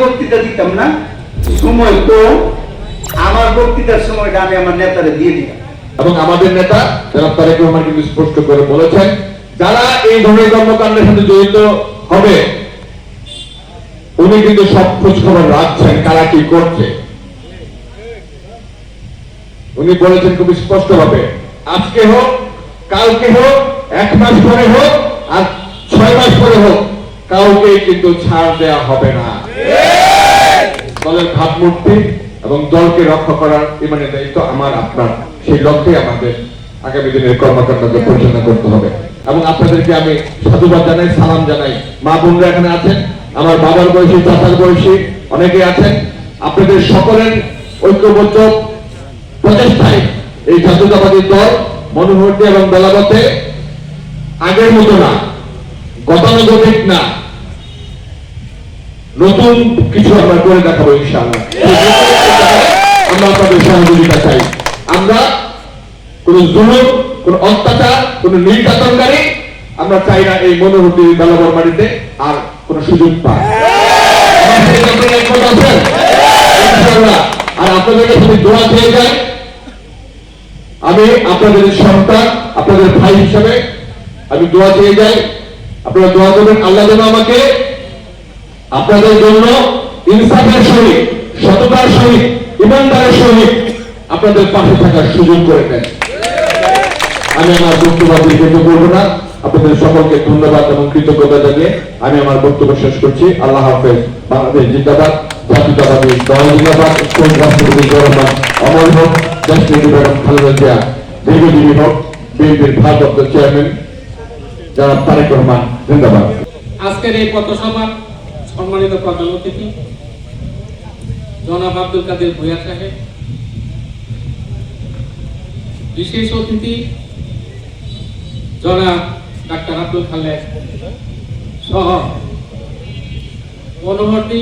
বক্তৃতা দিতাম না, সময় তো আমার বক্তৃতার সময়টা আমি আমার নেতারে দিয়ে দিলাম এবং আমাদের নেতা যারা তারেক রহমান কিন্তু স্পষ্ট করে বলেছেন, যারা এই ধরনের কর্মকাণ্ডের সাথে জড়িত হবে, উনি কিন্তু সব খোঁজ খবর রাখছেন কারা কি করছে। উনি বলেছেন খুব স্পষ্ট ভাবে আজকে হোক, কালকে হোক, এক মাস পরে হোক, আর ছয় মাস পরে হোক কাউকে কিন্তু ছাড় দেয়া হবে না। দলের ভাবমূর্তি এবং দলকে রক্ষা করার ইমানের দায়িত্ব আমার, আপনার। সেই লক্ষ্যে আমাদের আগামী দিনের কর্মকাণ্ডকে পরিচালনা করতে হবে। এবং আপনাদেরকে আমি সাধুবাদ জানাই, সালাম জানাই। মা বোনরা এখানে আছেন, আমার বাবার বয়সী, চাচার বয়সী অনেকে আছেন। আপনাদের সকলের ঐক্যবদ্ধ প্রচেষ্টায় এই জাতীয়তাবাদী দল মনোহরটি এবং বেলাবতে আগের মতো না, গতানুগতিক না। নতুন কিছু আমরা করে দেখাবো ইনশাআল্লাহ আমরা আপনাদের সহযোগিতা চাই আমরা কোন জুলুম, কোন অত্যাচার, কোন নির্যাতনকারী আমরা চাই না এই মনোভূতি বেলাবর বাড়িতে আর কোন সুযোগ? ইনশাআল্লাহ। আর আপনাদের কাছে দোয়া চেয়ে যাই আমি আপনাদের সন্তান, আপনাদের ভাই হিসাবে আমি দোয়া চেয়ে যাই আপনারা দোয়া করবেন, আল্লাহ যেন আমাকে আপনাদের জন্য ইনসাফের সহিত সততার সহিত ইমানদারের সহিত আপনাদের পাশে থাকার সুযোগ করে দেন। আমি আমার বক্তব্য দীর্ঘিত করব না। আপনাদের সকলকে ধন্যবাদ এবং কৃতজ্ঞতা জানিয়ে আমি আমার বক্তব্য শেষ করছি। আল্লাহ হাফেজ। বাংলাদেশ জিন্দাবাদ, জাতীয়তাবাদী দল জিন্দাবাদ রাষ্ট্রপতি গরমান অমর হোক দেশনীতি বেগম খালেদা জিয়া দীর্ঘজীবী হোক, বিএনপির ভারপ্রাপ্ত চেয়ারম্যান যারা তারেক রহমান জিন্দাবাদ। আজকের এই পথসভার সম্মানিত প্রধান অতিথি, জনাব আব্দুল কাদের ভুয়া সাহেব, বিশেষ অতিথি, জনাব ডাক্তার আব্দুল খালেদ সহ মনোহরদী